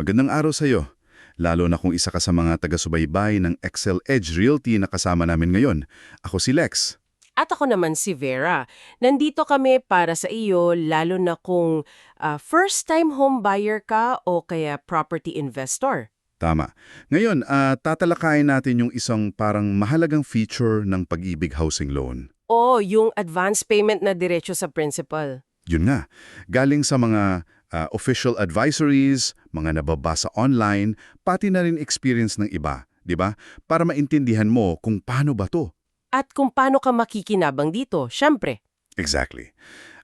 Magandang araw sa'yo. Lalo na kung isa ka sa mga taga-subaybay ng Excel Edge Realty na kasama namin ngayon. Ako si Lex. At ako naman si Vera. Nandito kami para sa iyo lalo na kung ah, first-time home buyer ka o kaya property investor. Tama. Ngayon, ah, tatalakayin natin yung isang parang mahalagang feature ng pag-ibig housing loan. O yung advance payment na diretso sa principal. Yun nga, galing sa mga ah, official advisories, mga nababasa online, pati na rin experience ng iba, di ba? Para maintindihan mo kung paano ba to. At kung paano ka makikinabang dito, syempre. Exactly.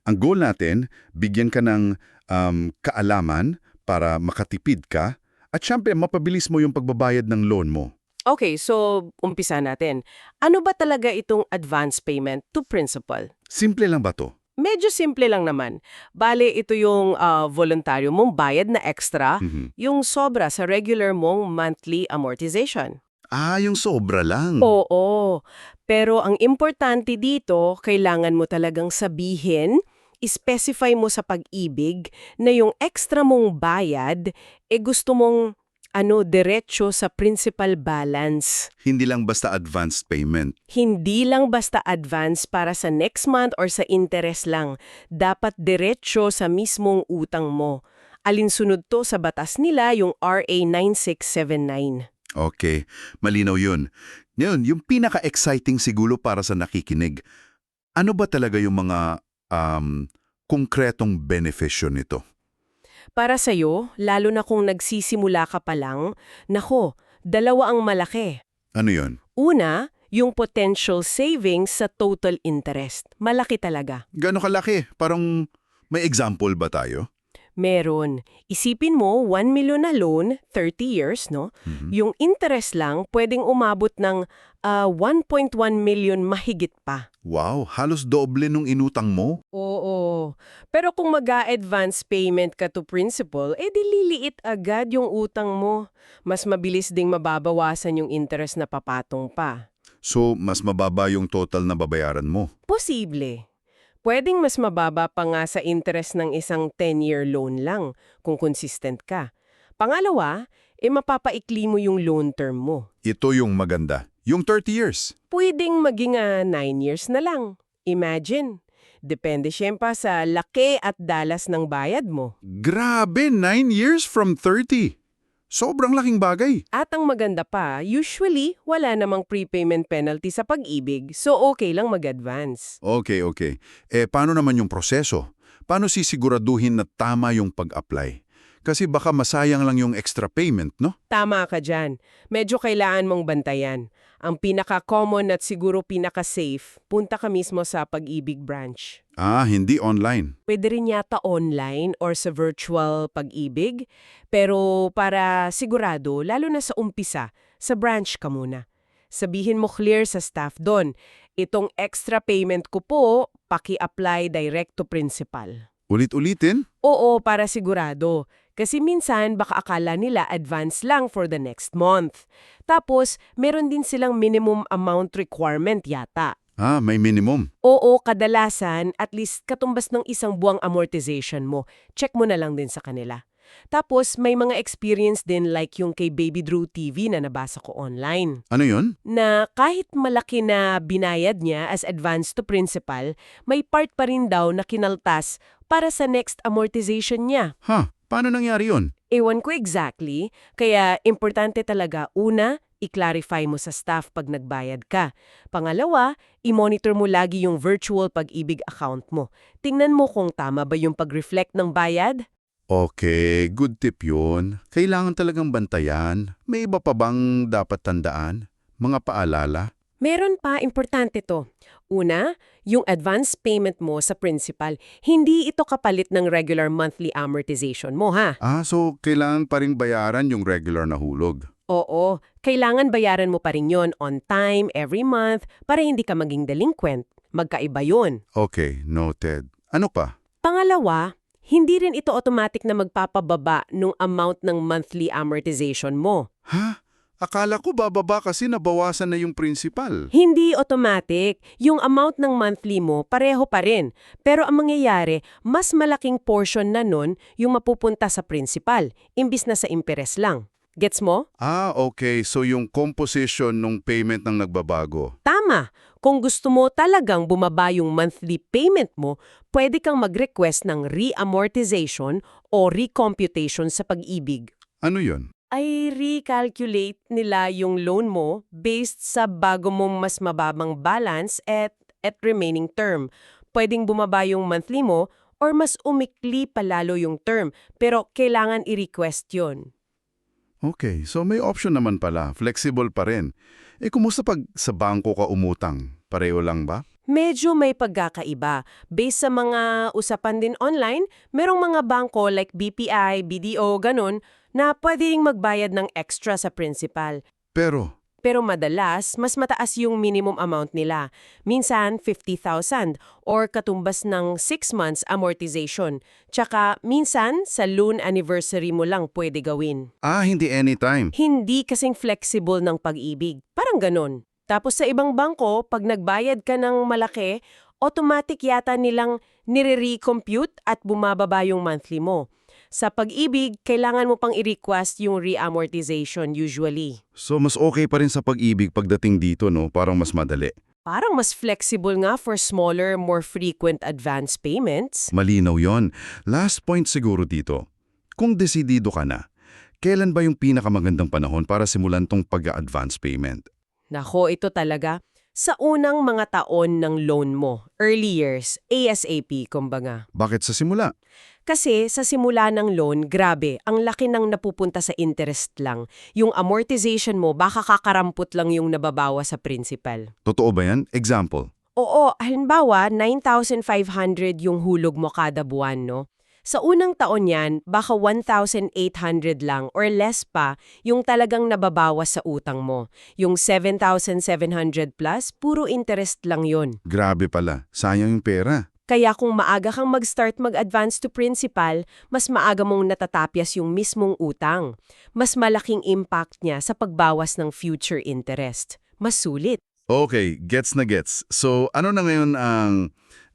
Ang goal natin, bigyan ka ng um, kaalaman para makatipid ka at syempre mapabilis mo yung pagbabayad ng loan mo. Okay, so umpisa natin. Ano ba talaga itong advance payment to principal? Simple lang ba to? Medyo simple lang naman. Bale, ito yung ah, voluntaryo mong bayad na extra, Mhm. yung sobra sa regular mong monthly amortization. Ah, yung sobra lang. Oo. Pero ang importante dito, kailangan mo talagang sabihin, specify mo sa pag-ibig na yung extra mong bayad, eh gusto mong ano, diretso sa principal balance. Hindi lang basta advanced payment. Hindi lang basta advance para sa next month or sa interest lang. Dapat diretso sa mismong utang mo. Alinsunod to sa batas nila yung RA 9679. Okay, malinaw yun. Ngayon, yung pinaka-exciting siguro para sa nakikinig, ano ba talaga yung mga um, konkretong benepisyo nito? Para sa'yo, lalo na kung nagsisimula ka pa lang, nako, dalawa ang malaki. Ano yun? Una, yung potential savings sa total interest. Malaki talaga. Gano'ng kalaki? Parang may example ba tayo? Meron. Isipin mo, 1 million na loan, 30 years, no? Mhm. Yung interest lang pwedeng umabot ng ah, 1.1 million mahigit pa. Wow, halos doble nung inutang mo? Oo. Pero kung mag advance payment ka to principal, eh di liliit agad yung utang mo. Mas mabilis ding mababawasan yung interest na papatong pa. So, mas mababa yung total na babayaran mo. Posible. Pwedeng mas mababa pa nga sa interest ng isang 10-year loan lang kung consistent ka. Pangalawa, eh mapapaikli mo yung loan term mo. Ito yung maganda. Yung 30 years. Pwedeng maging 9 years na lang. Imagine. Depende siyempre sa laki at dalas ng bayad mo. Grabe, 9 years from 30. Sobrang laking bagay. At ang maganda pa, usually wala namang prepayment penalty sa pag-ibig, so okay lang mag-advance. Okay, okay. Eh, paano naman yung proseso? Paano sisiguraduhin na tama yung pag-apply? Kasi baka masayang lang yung extra payment, no? Tama ka dyan. Medyo kailangan mong bantayan. Ang pinaka-common at siguro pinaka-safe, punta ka mismo sa pag-ibig branch. Ah, hindi online. Pwede rin yata online or sa virtual pag-ibig, pero para sigurado, lalo na sa umpisa, sa branch ka muna. Sabihin mo clear sa staff doon, itong extra payment ko po, paki-apply direct to principal. Ulit-ulitin? Oo, para sigurado. Kasi minsan baka akala nila advance lang for the next month. Tapos, meron din silang minimum amount requirement yata. Ah, may minimum. Oo, kadalasan, at least katumbas ng isang buwang amortization mo. Check mo na lang din sa kanila. Tapos, may mga experience din like yung kay Baby Drew TV na nabasa ko online. Ano yun? Na kahit malaki na binayad niya as advance to principal, may part pa rin daw na kinaltas para sa next amortization niya. Ha, paano nangyari yun? Ewan ko exactly, kaya importante talaga una, i-clarify mo sa staff pag nagbayad ka. Pangalawa, i-monitor mo lagi yung virtual pag-ibig account mo. Tingnan mo kung tama ba yung pag-reflect ng bayad. Okay, good tip yun. Kailangan talagang bantayan. May iba pa bang dapat tandaan? Mga paalala? Meron pa, importante to. Una, yung advance payment mo sa principal, hindi ito kapalit ng regular monthly amortization mo ha. Ah, so kailangan pa rin bayaran yung regular na hulog. Oo, kailangan bayaran mo pa rin yon on time, every month, para hindi ka maging delinquent. Magkaiba yon. Okay, noted. Ano pa? Pangalawa, hindi rin ito automatic na magpapababa nung amount ng monthly amortization mo. Ha? Akala ko bababa kasi nabawasan na yung principal. Hindi automatic. Yung amount ng monthly mo, pareho pa rin. Pero ang mangyayari, mas malaking portion na nun yung mapupunta sa principal, imbis na sa interest lang. Gets mo? Ah, okay. So yung composition ng payment ng nagbabago. Tama. Kung gusto mo talagang bumaba yung monthly payment mo, pwede kang mag-request ng re-amortization o recomputation sa pag-ibig. Ano yun? Ay recalculate nila yung loan mo based sa bago mong mas mababang balance at, at remaining term. Pwedeng bumaba yung monthly mo or mas umikli palalo yung term, pero kailangan i-request yun. Okay, so may option naman pala. Flexible pa rin. Eh, kumusta pag sa bangko ka umutang? Pareho lang ba? Medyo may pagkakaiba. Based sa mga usapan din online, merong mga bangko like BPI, BDO, ganun, na pwede ring magbayad ng extra sa principal. Pero, Pero madalas, mas mataas yung minimum amount nila. Minsan, 50,000 or katumbas ng 6 months amortization. Tsaka, minsan, sa loan anniversary mo lang pwede gawin. ah, hindi anytime. Hindi kasing flexible ng pag-ibig. Parang ganun. Tapos sa ibang bangko, pag nagbayad ka ng malaki, automatic yata nilang nire-recompute at bumababa yung monthly mo. Sa pag-ibig, kailangan mo pang i-request yung re-amortization usually. So, mas okay pa rin sa pag-ibig pagdating dito, no? Parang mas madali. Parang mas flexible nga for smaller, more frequent advance payments. Malinaw yon. Last point siguro dito. Kung desidido ka na, kailan ba yung pinakamagandang panahon para simulan tong pag-advance payment? Nako, ito talaga. Sa unang mga taon ng loan mo, early years, ASAP, kumbaga. Bakit sa simula? Kasi sa simula ng loan, grabe, ang laki ng napupunta sa interest lang. Yung amortization mo, baka kakarampot lang yung nababawa sa principal. Totoo ba yan? Example. Oo, halimbawa, 9,500 yung hulog mo kada buwan, no? Sa unang taon yan, baka 1,800 lang or less pa yung talagang nababawas sa utang mo. Yung 7,700 plus, puro interest lang yon. Grabe pala. Sayang yung pera. Kaya kung maaga kang mag-start mag-advance to principal, mas maaga mong natatapyas yung mismong utang. Mas malaking impact niya sa pagbawas ng future interest. Mas sulit. Okay, gets na gets. So, ano na ngayon ang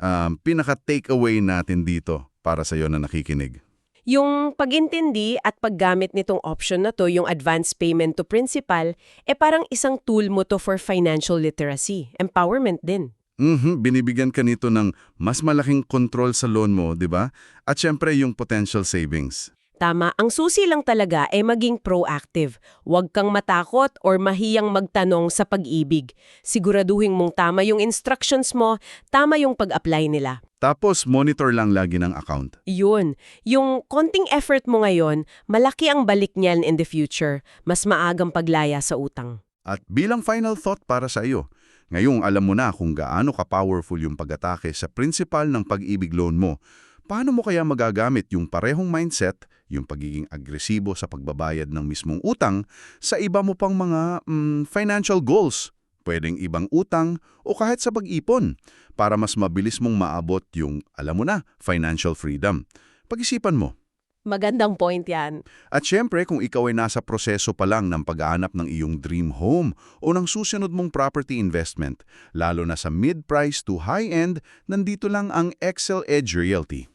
um, pinaka-takeaway natin dito para sa iyo na nakikinig? Yung pag-intindi at paggamit nitong option na to, yung advance payment to principal, eh parang isang tool mo to for financial literacy. Empowerment din. Mhm, binibigyan ka nito ng mas malaking control sa loan mo, di ba? At syempre yung potential savings. Tama, ang susi lang talaga ay maging proactive. Huwag kang matakot or mahiyang magtanong sa pag-ibig. Siguraduhin mong tama yung instructions mo, tama yung pag-apply nila. Tapos monitor lang lagi ng account. Yun, yung konting effort mo ngayon, malaki ang balik niyan in the future. Mas maagang paglaya sa utang. At bilang final thought para sa iyo, ngayong alam mo na kung gaano ka-powerful yung pag-atake sa principal ng pag-ibig loan mo, paano mo kaya magagamit yung parehong mindset, yung pagiging agresibo sa pagbabayad ng mismong utang, sa iba mo pang mga mm, financial goals? Pwedeng ibang utang o kahit sa pag-ipon para mas mabilis mong maabot yung, alam mo na, financial freedom. Pag-isipan mo. Magandang point yan. At syempre, kung ikaw ay nasa proseso pa lang ng pag-aanap ng iyong dream home o ng susunod mong property investment, lalo na sa mid-price to high-end, nandito lang ang Excel Edge Realty.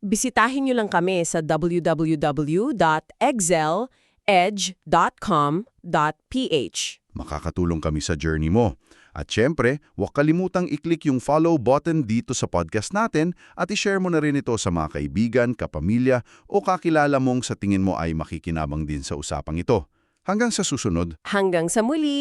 Bisitahin nyo lang kami sa www.exceledge.com.ph. Makakatulong kami sa journey mo. At syempre, huwag kalimutang i-click yung follow button dito sa podcast natin at i-share mo na rin ito sa mga kaibigan, kapamilya o kakilala mong sa tingin mo ay makikinabang din sa usapang ito. Hanggang sa susunod. Hanggang sa muli!